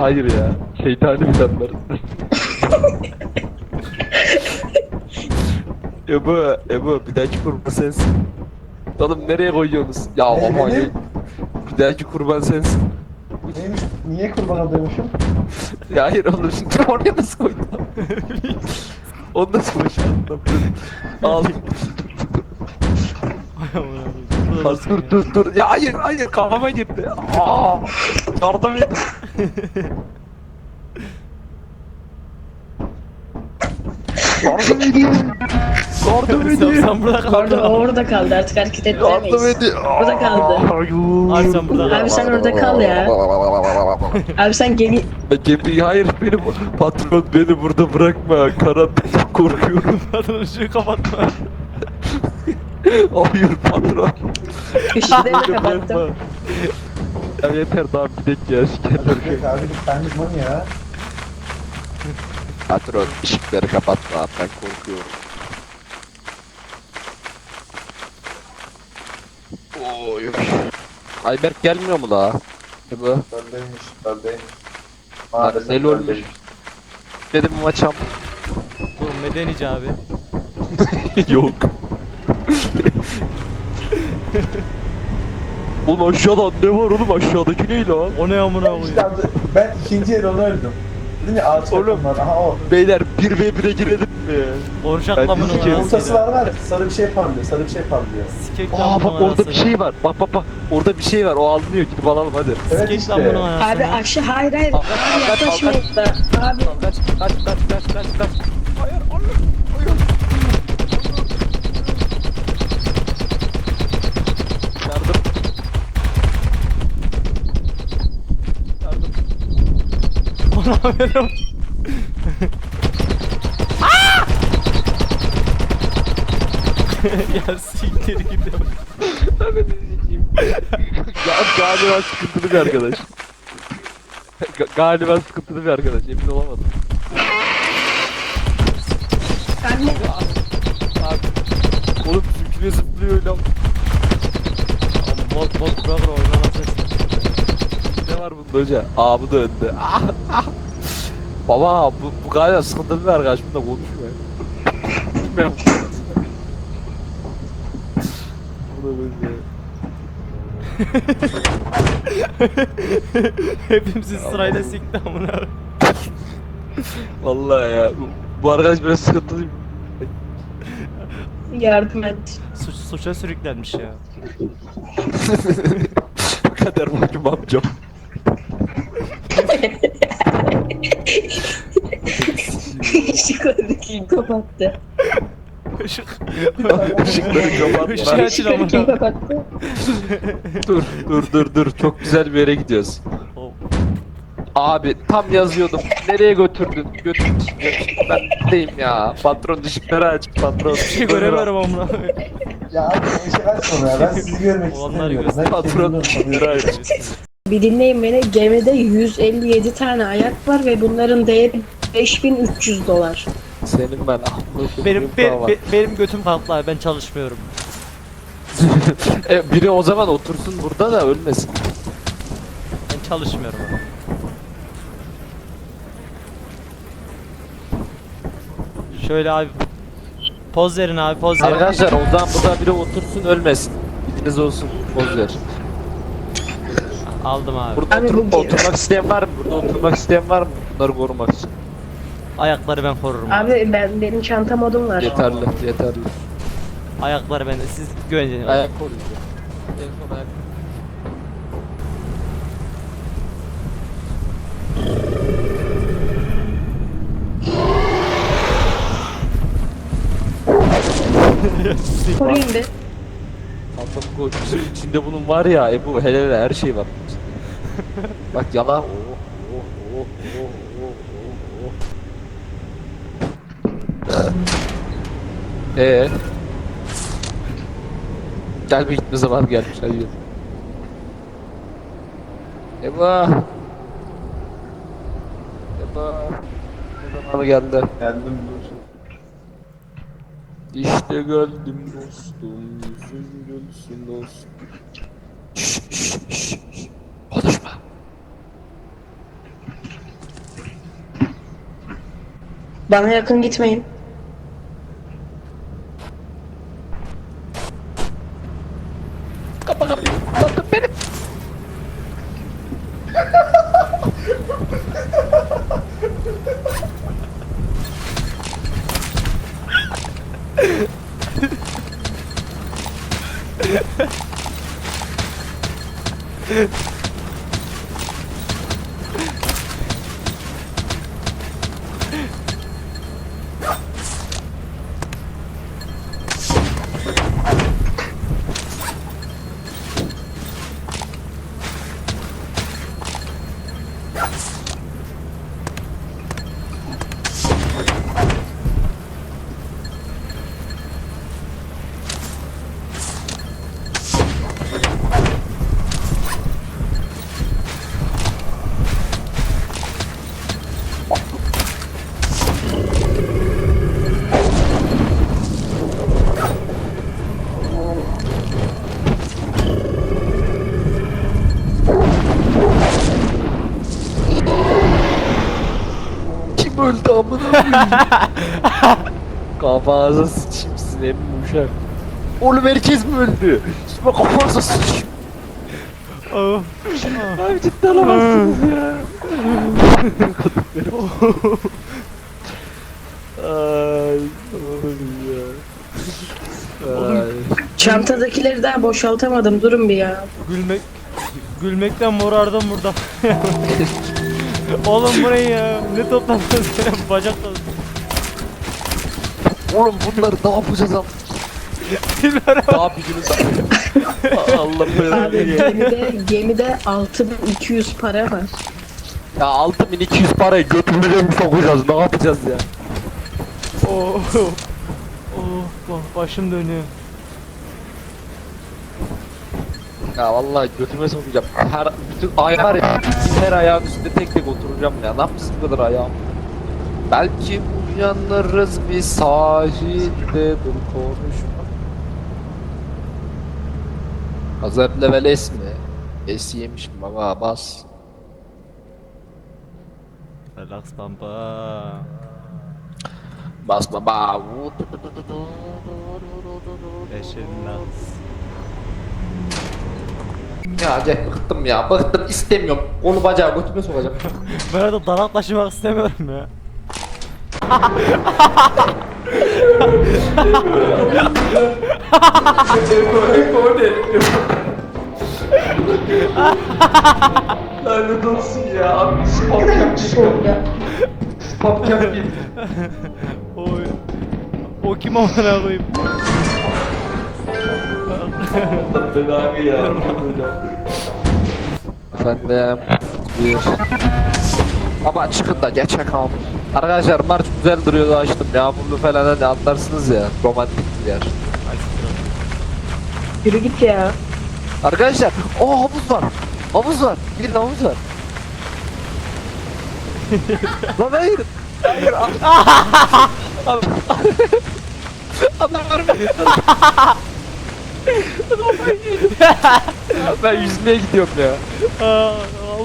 Hayır ya. Şeytani planlar. Ebu, Ebu bir dahaki kurban sensin. Oğlum nereye koyuyorsunuz? Ya Ne, aman ne? ya. Bir dahaki kurban sensin. Neymiş? Niye kurban oluyormuşum? Ya hayır oğlum şimdi oraya nasıl koydun? Onu nasıl başardın? Al. Dur dur dur. Ya hayır hayır kafama gitti. Aa, yardım et. Yardım edin. Yardım edin. sen burada kal. Orada, orada kaldı artık hareket Yardım ettiremeyiz. edin. Burada kaldı. Abi sen burada kal. Abi sen orada kal ya. Abi sen gemi... Gemi hayır benim patron beni burada bırakma. Karanlıktan korkuyorum. Patron ışığı kapatma. Hayır patron. Işıkları Beni kapattım. Ya yeter daha bir şekerler. Peki abi sen mı ya? Patron ışıkları kapatma ben korkuyorum. Oy. Ayberk gelmiyor mu la? Ne bu? Böldeymiş, böldeymiş. Maalesef Neli olmuş. böldeymiş. Dedim maçam. Bu medenici abi. Yok. oğlum aşağıda ne var oğlum aşağıdaki ne lan? O ne amına İşte koyayım. abi, ben ikinci el onu öldüm. Değil mi? Ağaç Oğlum. takımlar. Aha o. Beyler 1v1'e girelim mi? Konuşak Ben lan bunun diyeceğim. Yumurtası var var. Sarı bir şey parlıyor. Sarı bir şey parlıyor. Sikek lan Aa bunun bak orada bir anasını. şey var. Bak bak bak. Orada bir şey var. O alınıyor. Gidip alalım hadi. Evet Sikek lan işte. bunun anasını. Abi aşağı hayır hayır. Abi al, al, yaklaşmayın da. Abi Kaç kaç kaç kaç kaç kaç. Hayır hayır hayır. Yardım. Yardım. Ona haberim. ya siktir git. Ya galiba sıkıntılı bir arkadaş. Ga- galiba sıkıntılı bir arkadaş. Emin olamadım. anne Abi. Oğlum bizimkine zıplıyor lan. Bot bot bırakır oynanasın. Ne var bunda hoca? Aa bu da önde. Baba bu, bu galiba sıkıntılı bir arkadaş. Bununla konuşmuyor. Bilmiyorum. Bu da böyle. Hepimizi sırayla sikti amına. Vallahi ya. Bu, bu arkadaş biraz sıkıntılı. yardım et. Suç, suça sürüklenmiş ya. Kader mahkum amcam. Işıkları kim kapattı? Işık. Işıkları kapatma. Işığı açın Işıkları amına. kim kapattı? dur dur dur dur. Çok güzel bir yere gidiyoruz. Abi tam yazıyordum. Nereye götürdün? Götür. Ben deyim ya. Patron ışıkları aç. Patron. Hiçbir şey göremiyorum amına. Ya abi ışık açma ya. Ben sizi görmek Olanları istemiyorum. Ben Patron kendimi ışıkları aç. Bir dinleyin beni. Gemide 157 tane ayak var ve bunların değeri 5300 dolar. Senin ben. Benim be, be- benim götüm abi ben çalışmıyorum. e, biri o zaman otursun burada da ölmesin. Ben çalışmıyorum. Şöyle abi poz verin abi poz verin. Arkadaşlar o zaman burada biri otursun ölmesin. Bilginiz olsun. Poz ver. Aldım abi. Burada Abi oturup, bu- oturmak isteyen var mı? Burada oturmak isteyen var mı? Bunları korumak için. Ayakları ben korurum. Abi. Abi ben benim çanta modum var. Yeterli, yeterli. Ayakları ben siz güvenceniz. Ayak koruyucu. En son ayak. Koruyun bir. Kafamı koy. Bizim içinde bunun var ya Ebu hele hele her şey var. Bak yalan. Oh, oh, oh, oh, oh, oh. Ee. Gel bir gitme zaman gelmiş hadi. Eba. Eba. Ne zamanı geldi? Geldim dur. İşte geldim dostum, yüzün gülsün dostum. Bana yakın gitmeyin. Kapa kapıyı. Bakın benim. Kim öldü amına koyayım? Kafanıza sıçayım sizin hem yumuşak. Oğlum herkes mi öldü? Şimdi kafanıza sıçayım. Abi ciddi olamazsınız ya. Ay oğlum ya. Ay. Çantadakileri daha boşaltamadım. Durun bir ya. Gülmek gülmekten morardım burada. Oğlum burayı ya. Ne toplantınız ya? Bacak topladı. Oğlum bunları ne yapacağız am? Daha bir günü Allah belanı Abi ya. gemide, gemide 6200 para var. Ya 6200 parayı götümüze mi sokacağız? Ne yapacağız ya? Oh. Oh, bak başım dönüyor. Ya vallahi götüme sokacağım. Her bütün ay var ya, her ayağın üstünde tek tek oturacağım ya. Ne yapacağız bu kadar ayağım? Belki uyanırız bir sahilde dur konuşma. Gazap level S mi? S yemiş baba bas. Relax pampa. Bas baba. Relax. Ya Jack bıktım ya bıktım istemiyorum. Kolu bacağı götüme sokacağım. Ben arada danak taşımak istemiyorum ya. Lanet olsun ya. Abi spam yapmış Spam yapmış. Oy. O kim amına koyayım? Belanı ya. Efendim bir Baba çıkın da geçek abi. Arkadaşlar marş güzel duruyordu açtım yağmurlu falan hani anlarsınız ya romantik bir yer. Yürü git ya. Arkadaşlar o havuz var. Havuz var. Gidin havuz var. Lan hayır. Hayır. Adam var mı? Ben yüzmeye gidiyorum ya.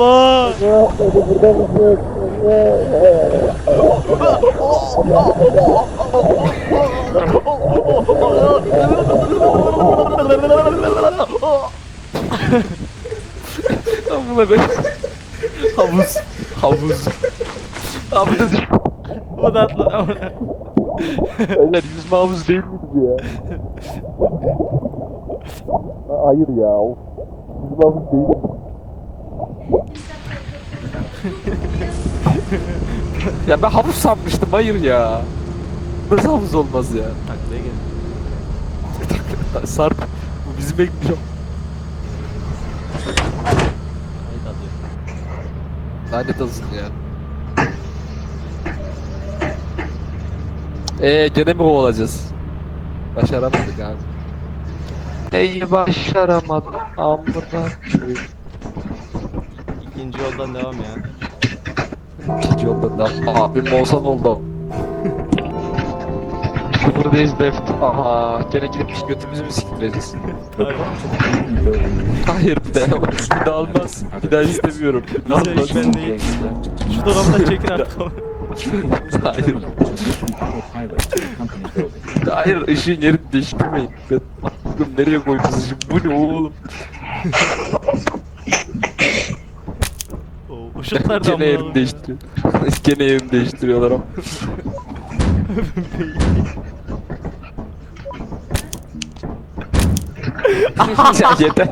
Aa, Allah. Amına koyayım. Havuz. Havuz. Havuz. O da atladı amına. Öyle yüzme havuz değil miydi bu ya? Hayır ya. Of. Yüzme havuz değil. ya ben havuz sanmıştım hayır ya. Nasıl havuz olmaz ya? Taklaya gel. Sarp. Bu bizim ekliyor. Kayıt alıyor. Lanet olsun ya. Eee gene mi kovalacağız? Başaramadık abi. Ey başaramadım amına koyayım. İkinci yoldan devam ya. İkinci yoldan da abim olsan oldu. Sıfırdayız beft. Aha gene gidip götümüzü mü siktireceğiz? Hayır. Bir daha bir daha almaz. Bir daha istemiyorum. Bir daha Bize almaz. ben değil. Şu dolaptan çekin artık. Hayır. Hayır ışığın yerini değiştirmeyin. Ben aklım nereye koydunuz? Bu ne oğlum? Nereden Gene yerini değiştiriyor. Gene yerini değiştiriyorlar ama. ya yeter.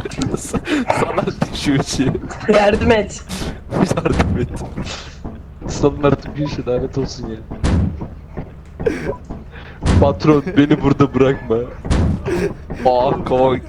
Sana düşüyor şey. Yardım et. Yardım et. Sanın artık bir işe lanet olsun ya. Patron beni burada bırakma. Aa kavak.